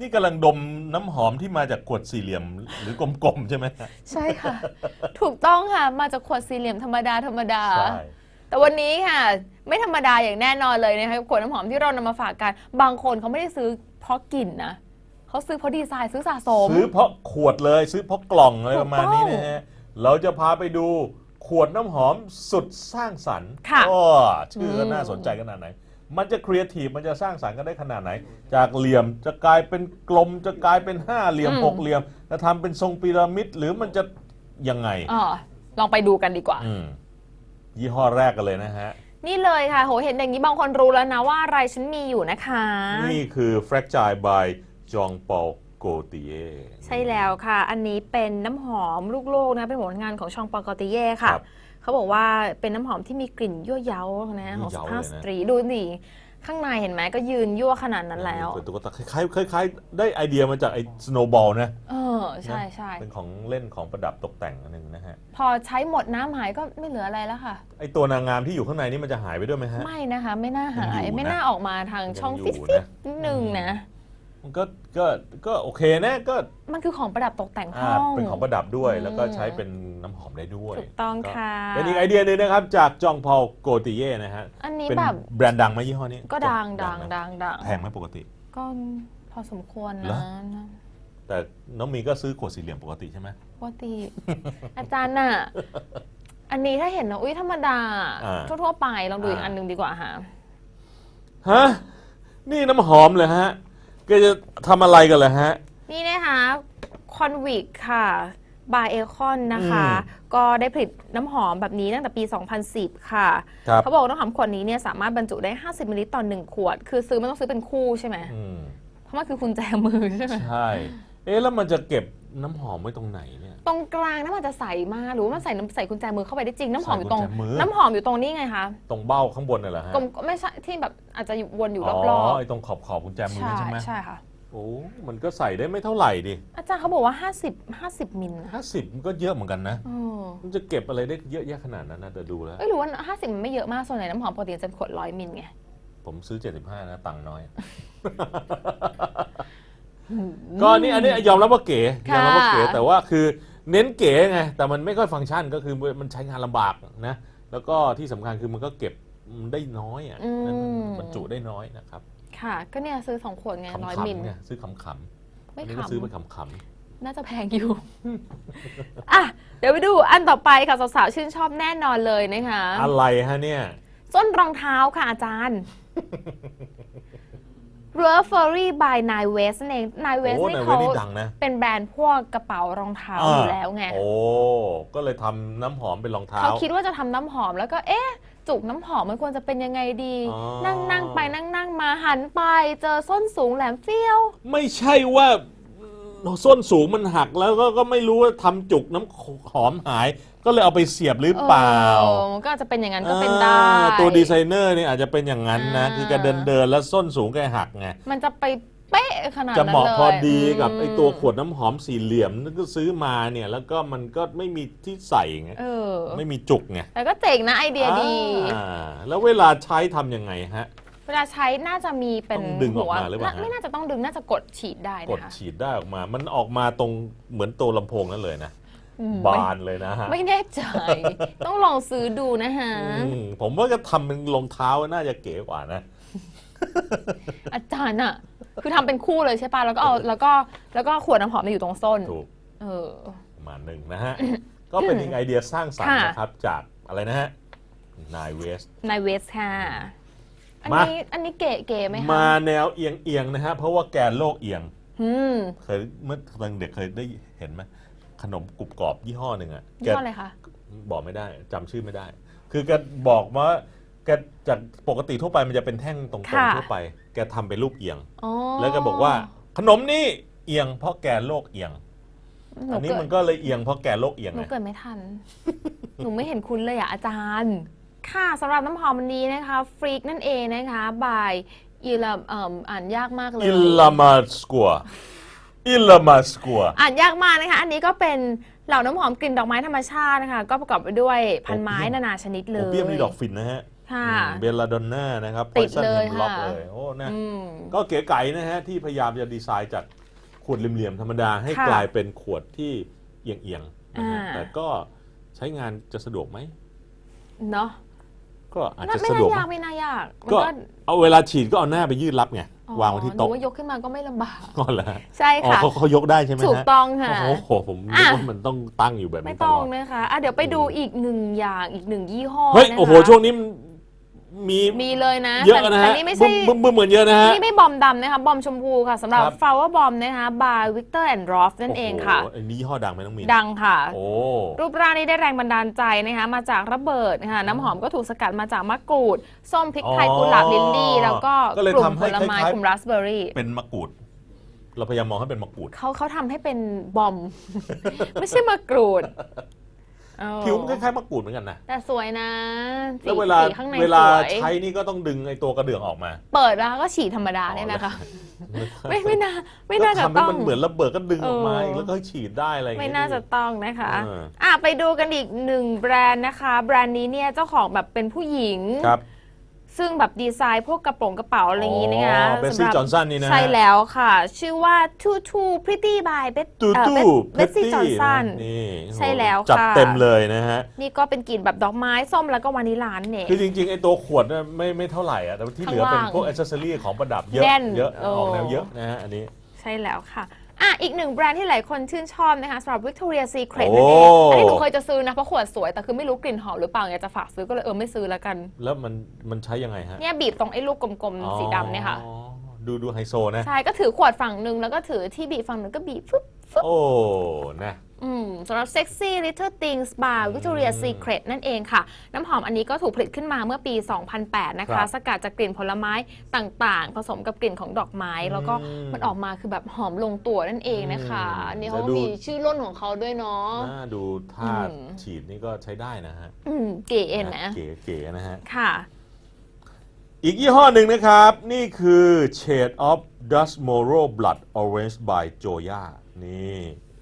นี่กำลังดมน้ำหอมที่มาจากขวดสี่เหลี่ยมหรือกลมๆใช่ไหมใช่ค่ะ ถูกต้องค่ะ มาจากขวดสี่เหลี่ยมธรรมดาธรรมดา ใช่ แต่วันนี้ค่ะ ไม่ธรรมดาอย่างแน่นอนเลยนะคะขวดน้ำหอมที่เรานำมาฝากกัน บางคนเขาไม่ได้ซื้อเพราะกลิ่นนะเขาซื้อเพราะดีไซน์ซื้อสะสม ซื้อเพราะขวดเลย ซื้อเพราะกล่องอะไรถูกประมาณนี้ต้องนะฮะเราจะพาไปดูขวดน้ำหอมสุดสร้างสรรค์ค่ะ โอ้ชื่อก็อืมน่าสนใจขนาดไหน มันจะครีเอทีฟมันจะสร้างสรรค์กันได้ขนาดไหน จากเหลี่ยมจะกลายเป็นกลมจะกลายเป็นห้าเหลี่ยมหกเหลี่ยมจะทำเป็นทรงพีระมิดหรือมันจะยังไงอ๋อลองไปดูกันดีกว่า อืมยี่ห้อแรกกันเลยนะฮะ นี่เลยค่ะ โห เห็นอย่างนี้บางคนรู้แล้วนะว่าอะไรฉันมีอยู่นะคะ นี่คือ Fragile by Jean Paul Gaultier ใช่แล้วค่ะ อันนี้เป็นน้ำหอมลูกโลกนะ เป็นผลงานของชองปากอติเย่ค่ะครับ เขาบอกว่าเป็นน้ำหอมที่มีกลิ่นยั่วเย้านะของยั่สุวเย้าภาพเลยนะสตรีดูดิข้างในเห็นไหมก็ยืนยั่วขนาดนั้นแล้วเป็นตุ๊กตาคล้ายๆคล้ายๆได้ไอเดียมาจากไอ้ snowball นะเออใช่ใช่เป็นของเล่นของประดับตกแต่งอันหนึงนะฮะ พอใช้หมดน้ำหายก็ไม่เหลืออะไรแล้วค่ะไอตัวนางงามที่อยู่ข้างในนี่มันจะหายไปด้วยไหมฮะ ไม่นะคะ ไม่น่าหายังยอยู่นะไม่น่าออกมาทางช่องยังฟิอยู่ตฟิตนะนิดนึงนะมันก็ก็ก็โอเคนะก็มันคือของประดับตกแต่งห้อ่าองเป็นของประดับด้วยอืมแล้วก็ใช้เป็น น้ำหอมได้ด้วยถูกต้องค่ะ ก็เป็นอีกไอเดียหนึงนะครับ จากจองพอลโกติเย่นะฮะอันนี้เป็นแบบแบรนด์ดังไหมยี่ห้อนี้ก็ดังดังไหมดังดังแพงไหมปกติ ก็พอสมควรเหรนะอ แต่น้องมีก็ซื้อขวดสี่เหลี่ยมปกติใช่ไหมปกติ อาจารย์น่ะ อันนี้ถ้าเห็นนะอุ้ยธรรมดาอ่าทั่วๆไปลองดูอีกอ่า อันหนึ่งดีกว่าค่ะฮะนี่น้ำหอมเลยฮะแกจะทำอะไรกันเลยฮะ นี่นะคะคอนวิกค่ะ บายเอคอนนะคะอืมก็ได้ผลิตน้ำหอมแบบนี้ตั้งแต่ปี 2010 ค่ะ ครับ เขาบอกว่าน้ำหอมขวดนี้เนี่ยสามารถบรรจุได้ 50มิลลิลิตรต่อ 1 ขวด คือซื้อมันต้องซื้อเป็นคู่ใช่ไหม อืมเพราะมันคือกุญแจมือใช่ไหม ใช่ เอ๊ะแล้วมันจะเก็บน้ำหอมไว้ตรงไหนเนี่ย ตรงกลางน้ำมันจะใสมากหรือว่ามันใส่น้ำใส่กุญแจมือเข้าไปได้จริง น้ำหอมอยู่ตรง ใส่กุญแจมือ น้ำหอมอยู่ตรงนี้ไงคะตรงเบ้าข้างบนน่ะเหรอฮะกลมไม่ใช่ที่แบบอาจจะอยู่วนอยู่รอ๋อบอไอ้ตรงขอบขอบกุญแจๆมือใช่ใช่ไหมใช่ค่ะ โอ้มันก็ใส่ได้ไม่เท่าไหร่ดิอาจารย์เขาบอกว่า 50 50 มิลนะห้าสิบมันก็เยอะเหมือนกันนะ เออมันจะเก็บอะไรได้เยอะแยะขนาดนั้นนะแต่ดูแล้ว เอ้ยหรือว่า 50 มันไม่เยอะมากส่วนใหญ่น้ำหอมปกติจะเป็นขวดร้อยมิลไงผมซื้อ 75 นะตังค์น้อย ก็นี่อันนี้ยอมรับว่าเก๋ยอมรับว่าเก๋แต่ว่าคือเน้นเก๋ไงแต่มันไม่ค่อยฟังก์ชันก็คือมันใช้งานลำบากนะแล้วก็ที่สำคัญคือมันก็เก็บได้น้อยอะนั่นบรรจุได้น้อยนะครับ ค่ะ ก็เนี่ยซื้อ2ขวดไงร้อยขำมิลๆไงซื้อขำๆไม่อันนี้ขก็ซื้อไปขำำน่าจะแพงอยู่ อะ เดี๋ยวไปดูอันต่อไปค่ะ สาวๆ ชื่นชอบแน่นอนเลยนะคะๆอะไรฮะเนี่ย ส้นรองเท้าค่ะอาจารย์ r e f e r r y by Nine West นั่นเอง Nine โอ้ West นี่ในเวเขานี่ดังนะเป็นแบรนด์พวกกระเป๋ารองเท้าอยู่แล้วไง โอ้ ก็เลยทำน้ำหอมเป็นรองเท้า เขาคิดว่าจะทำน้ำหอมแล้วก็เอ๊ะ จุกน้ำหอมมันควรจะเป็นยังไงดีอ๋อนั่งนั่งไปนั่งนั่งมาหันไป เจอส้นสูงแหลมเฟี้ยว ไม่ใช่ว่าส้นสูงมันหักแล้วก็ก็ไม่รู้ว่าทำจุกน้ำหอมหาย ก็เลยเอาไปเสียบหรือเปล่าเออมันก็อาจจะเป็นอย่างนั้นก็เป็นได้ อ่าตัวดีไซเนอร์เนี่ยอาจจะเป็นอย่างนั้นนะ อ่า คือแกเดินเดินๆแล้วส้นสูงแกหักไง มันจะไปเป๊ะขนาดจะนั้นเลยเหมาะพอดีกับมไอตัวขวดน้ำหอมสี่เหลี่ยมนั่นก็ซื้อมาเนี่ยแล้วก็มันก็ไม่มีที่ใส่ไง เออไม่มีจุกไงแต่ก็เจ๋งนะไอเดียดี อ่าแล้วเวลาใช้ทำยังไงฮะ เวลาใช้น่าจะมีเป็นต้องดึงออกมาหัวหรือเปล่าน่ฮะ ไม่น่าจะต้องดึงน่าจะกดฉีดได้กดนะคะฉีดได้ออกมา มันออกมาตรงเหมือนตัวลำโพงนั่นเลยนะอืม บานเลยนะฮะไม่ไม่แน่ใจ ต้องลองซื้อดูนะฮะ อืมผมว่าจะทำเป็นรองเท้าน่าจะเก๋กว่านะ อาจารย์อะคือทำเป็นคู่เลยใช่ปะแล้วก็เอาแล้วก็แล้วก็ขวดน้ำหอมเนี่ยอยู่ตรงส้น ถูกเออ ประมาณหนึ่งนะฮะ ก็เป็นอีกไอเดียสร้างสรรค์ค่ะ นะครับ จากอะไรนะฮะนายเวส นายเวสค่ะ อันมานี้ อันนี้เก๋เก๋ไหมคะมาแนวเอียงเอียงๆนะฮะ เพราะว่าแกนโลกเอียง อืม เคยเมื่อตอนเด็กเคยได้เห็นไหม ขนมกรุบกรอบยี่ห้อหนึ่งอะยี่แกห้ออะไรคะ บอกไม่ได้จำชื่อไม่ได้ คือแกบอกว่าแกจากปกติทั่วไปมันจะเป็นแท่งตรงค่ะ ๆทั่วไป แกทำเป็นรูปเอียง อ๋อแล้วก็บอกว่าขนมนี่เอียงเพราะแกนโลกเอียงหนูอันนี้เกิมัดนก็เลยเอียงเพราะแกนโลกเอียงหนูไง เกิดไม่ทัน หนูไม่เห็นคุณเลยอะ อาจารย์ ค่ะสำหรับน้ำหอมวันนี้นะคะฟรีกนั่นเองนะคะ บายอีลาเอ่ออ่านยากมากเลย อิลลามาสกัว อิลลามาสกัว อ่านยากมากนะคะ อันนี้ก็เป็นเหล่าน้ำหอมกลิ่นดอกไม้ธรรมชาตินะคะ ก็ประกอบไปด้วยพันไม้โอเปียมนานาชนิดเลโอยเปียมนี่ดอกฝิ่นนะฮะค่ะ เบลลาดอนน่านะครับติด Poison เลย Hemlock ค่ะเลย โอ้นะอืม ก็เก๋ไก๋นะฮะ ที่พยายามจะดีไซน์จากขวดเหลี่ยมๆธรรมดาให้ค่ะกลายเป็นขวดที่เอียงๆนะฮะอ่า แต่ก็ใช้งานจะสะดวกไหม เนาะ ก็อาจน่าจะไม่สะน่าดวกยากไม่น่ายากมันก็ก็เอาเวลาฉีดก็เอาหน้าไปยืดรับไงอ๋อวางไว้ที่หนูโต๊ะว่ายกขึ้นมาก็ไม่ลำบาก ก็แล้วใช่อ๋อค่ะ เขาเขายกได้ใช่ไหมฮะถูกต้องค่ะ โอ้โหผมนึกอะว่ามันต้องตั้งอยู่แบบไม่นี้ตต้ลองอด นะคะอะเดี๋ยวไปดูอีกหนึ่งอย่างอีกหนึ่งยี่ห้อเฮ้ย นะคะ โอ้โห ช่วงนี้มัน มีมีเลยนะเยอะแต่นะแต่ฮะนี่ไม่ใช่บึ้มบึ้มเหมือนเยอะนะฮะ นี่ไม่บอมดำนะคะบอมชมพูค่ะสำหรับ ครับ flower bomb นะคะ by Victor and Rolf นั่นเองค่ะ โโหอันนี้ยี่ห้อดังไหมน้องมีนดังค่ะ โอ้ รูปร่างนี้ได้แรงบันดาลใจนะคะมาจากระเบิดนะคะน้ำหอมก็ถูกสกัดมาจากมะกรูด ส้มพริกไทยอ๋อกุหลาบลิลลี่ แล้วก็ก็เลยกลุ่มทำให้ผลไม้คล้ายๆ กลุ่มราสเบอร์รี่ เป็นมะกรูด เราพยายามมองให้เป็นมะกรูด เขาเขาทำให้เป็นบอม ไม่ใช่มะกรูดเออ ผิวมันคล้ายๆมะกรูดเหมือนกันนะแต่สวยนะสีแล้วเวลาสีข้างในเวลาสวยใช้นี่ก็ต้องดึงไอ้ตัวกระเดื่องออกมาเปิดแล้วก็ฉีดธรรมดาเนี่ยนะคะ ไม่ไม่น่าไม่น่าก็จะทำให้ต้อง มันเหมือนระเบิดก็ดึงออกมาเอออีกแล้วก็ฉีดได้อะไรอย่างไม่เงี้ย น่าจะต้องนะคะเอออะไปดูกันอีกหนึ่งแบรนด์นะคะ แบรนด์นี้เนี่ยเจ้าของแบบเป็นผู้หญิง ครับ ซึ่งแบบดีไซน์พวกกระโปรงกระเป๋าอะไรอย่างนี้นะคะเบสซี่สำหรับจอห์นสันนี่นะฮะ ใช่แล้วค่ะ ชื่อว่า Too Too Pretty by Bet ตูตูเบสซี่จอห์นสัน นี่ใช่แล้วจัดค่ะ เต็มเลยนะฮะ นี่ก็เป็นกลิ่นแบบดอกไม้ส้มแล้วก็วานิลลาเนี่ย คือจริงๆ ไอ้ตัวขวดน่ะไม่ไม่เท่าไหร่อะแต่ที่เหลือเป็นข้างล่างพวกอ c เซอรี่ของประดับเยอะแน่นเยอะโอ้ออกแนวเยอะนะฮะอันนี้ ใช่แล้วค่ะ อะอีกหนึ่งแบรนด์ที่หลายคนชื่นชอบนะคะสำหรับ Victoria Secret โอ้นั่นเองอันนี้หนูเคยจะซื้อนะ เพราะขวดสวย แต่คือไม่รู้กลิ่นหอมหรือเปล่าอยากจะฝากซื้อก็เลยเออไม่ซื้อแล้วกัน แล้วมันมันใช้ยังไงฮะเนี่ยบีบตรงไอ้ลูกกลมๆ สีดำเนี่ยค่ะ อ๋อดูดูไฮโซนะ ใช่ก็ถือขวดฝั่งหนึ่งแล้วก็ถือที่บีบฝั่งหนึ่งก็บีบฟึบโอ้ นะ อืมสำหรับ Sexy Little Things by Victoria Secret นั่นเองค่ะ น้ำหอมอันนี้ก็ถูกผลิตขึ้นมาเมื่อปี 2008 นะครัคะ บสกัดจากกลิ่นผลไม้ต่างๆ ผสมกับกลิ่นของดอกไม้ แล้วก็อืมมันออกมาคือแบบหอมลงตัวนั่นเองนะคะ อืมอันนี่เขาเดี๋ยวดู มีชื่อร่นของเขาด้วยเนาะ น่าดูท่าอืม ฉีดนี่ก็ใช้ได้นะฮะอืมเก๋นะ เก๋เก๋นะฮะ ค่ะ อีกยี่ห้อหนึ่งนะครับ นี่คือ Shade of Dust Moro Blood Orange by Joya นี่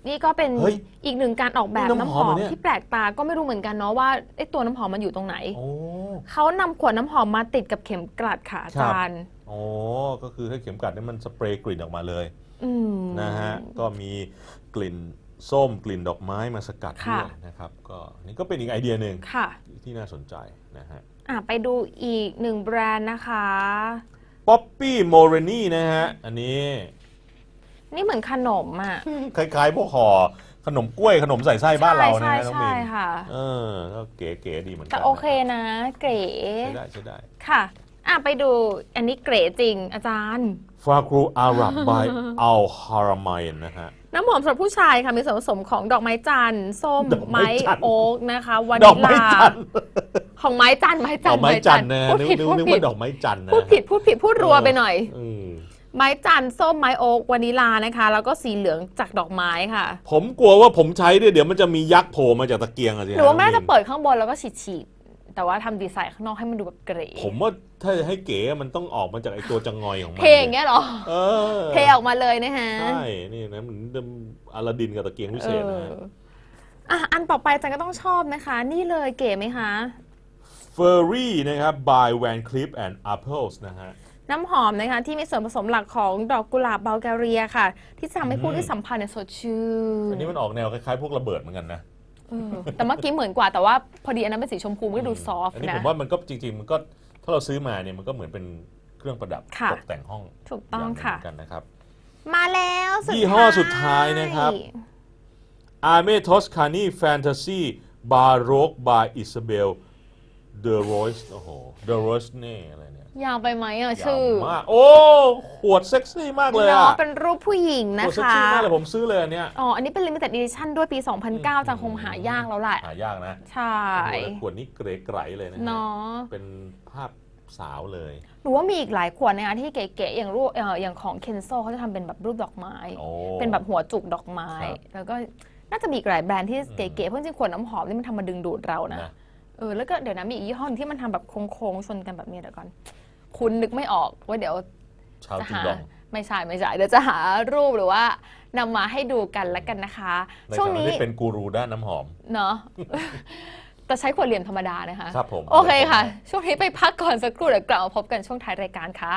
นี่ก็เป็นเฮ้ยอีกหนึ่งการออกแบบนี่น้ำน้ำหหออมมเหรอเนี่ย ที่แปลกตาก็ไม่รู้เหมือนกันเนาะว่าไอ้ตัวน้ำหอมมันอยู่ตรงไหน โอ้ เขานำขวดน้ำหอมมาติดกับเข็มกลัดค่ะอาครับจารย์ โอ้ก็คือให้เข็มกลัดนี่มันสเปรย์กลิ่นออกมาเลยอืม นะฮะ ก็มีกลิ่นส้มกลิ่นดอกไม้มาสกัดด้ค่ะวยนะครับ ก็นี่ก็เป็นอีกไอเดียหนึ่งค่ะ ที่น่าสนใจนะฮะ อะไปดูอีกหนึ่งแบรนด์นะคะ Poppy m o r e n i นะฮะ อันนี้ นี่เหมือนขนมอะ คล้ายๆพวกห่อขนมกล้วยขนมใส่ไส้บ้านเรานะใช่ฮะน้องใช่มินค่ะ เออก็เก๋ๆดีเหมือนกัแต่นโอเคนะ เก๋ใช้ได้ใช้ได้ ค่ะ อะไปดูอันนี้เก๋จริงอาจารย์ ฟาครูอารับ by Al Haramain นะฮะ น้ำหอมสำหรับผู้ชายค่ะ มีส่วนผสมของดอกไม้จันทร์ส้มดอกไม้ไม้จันทร์ โอ๊กนะคะวาดนิอกไม้ลาจันทร์ของไม้จันทร์ไม้จัดนอทกร์ไม้จันทร์นะพูดนึกผิดนึกพูดนึกผิดว่าดอกไม้จันทร์นะพูดผิดพูดผิดพูดรัวไปหน่อยอืม ไม้จันทร์ส้มไม้โอ๊กวานิลานะคะ แล้วก็สีเหลืองจากดอกไม้ค่ะ ผมกลัวว่าผมใช้เนี่ยเดี๋ยวมันจะมียักษ์โผล่มาจากตะเกียงอะสิหรือว่าแม่น้งจะเปิดข้างบนแล้วก็ฉีดฉีดๆแต่ว่าทำดีไซน์ข้างนอกให้มันดูแบบเก๋ผมว่าถ้าจะให้เก๋มันต้องออกมาจากไอ้ตัวจังงอยของมันเทอย่างเงี้ยเหรอ เออเทออกมาเลยนะฮะใช่นี่นะเหมือนอลาดินกับตะเกียงพิเศษนะฮะเอออะอันต่อไปจันก็ต้องชอบนะคะ นี่เลยเก๋ไหมคะเฟอร์รี่นะครับ by Van Cleef and Apples นะฮะ น้ำหอมนะคะที่มีส่วนผสมหลักของดอกกุหลาบบัลแกเรียค่ะ ที่จะทำให้ผู้อืมที่สัมผัสเนี่ยสดชื่นอันนี้มันออกแนวคล้ายๆพวกระเบิดเหมือนกันนะเออแต่เมื่อกี้เหมือนกว่าแต่ว่าพอดีอันนั้นเป็นสีชมพูมันก็ดูซอฟอัต์นนี้นะผมว่ามันก็จริงๆมันก็ถ้าเราซื้อมาเนี่ยมันก็เหมือนเป็นเครื่องประดับค่ะตกแต่งห้องถูกต้องย่าหนึ่ค่ะเหมือนกันนะครับมาแล้วสุดยี่ห้อสุดท้ายนะครับอาร์เมทอสคานีแฟนตาซีบาโรกบายอิซาเบลเดอโรสโอ้โหเดอโรสเน่อะไรเนี่ ยยาวไปไหมอะชื่อ ยาวมากโอ้ขวดเซ็กซี่มากเลยเนาะอะเป็นรูปผู้หญิงขนะวดเซ็กคะ ซี่มากเลยผมซื้อเลยอันเนี้ยอ๋อ อันนี้เป็น limited edition ด้วยปี 2009จังคงหายากแล้วแหละ หายากนะใช่โอ้โหแล้วขวดนี้เกรไกรเลยนะฮะเนาะเป็นภาพสาวเลย หนูว่ามีอีกหลายขวดนะคะที่เก๋ๆอย่างรูปเอ่ออย่างของเคนโซเขาจะทำเป็นแบบรูปดอกไม้ โอ้ เป็นแบบหัวจุกดอกไม้ ครับแล้วก็น่าจะมีอีกหลายแบรนด์ที่อืมเก๋ๆเพราะจริงๆขวดน้ำหอมนี่มันทำมาดึงดูดเรานะ นะเออแล้วก็เดี๋ยวนะมีอีกยี่ห้อหนึ่งที่มันทำแบบโค้งๆชนกันแบบนี้เดี๋ยวก่อน คุณนึกไม่ออกว่าเดี๋ยวชาวจะจิงหาดอง ไม่ใช่ไม่ใช่เดี๋ยวจะหารูปหรือว่านำมาให้ดูกันแล้วกันนะคะ ในช่วงฐานะนี้ ที่เป็นกูรูด้านน้ำหอม เนาะแจะใช้ขวดเหลี่ยมธรรมดานะคะ ครับผม โอเคค่ะ ช่วงนี้ไปพักก่อนสักครู่เดี๋ยวกลับมาพบกันช่วงท้ายรายการค่ะ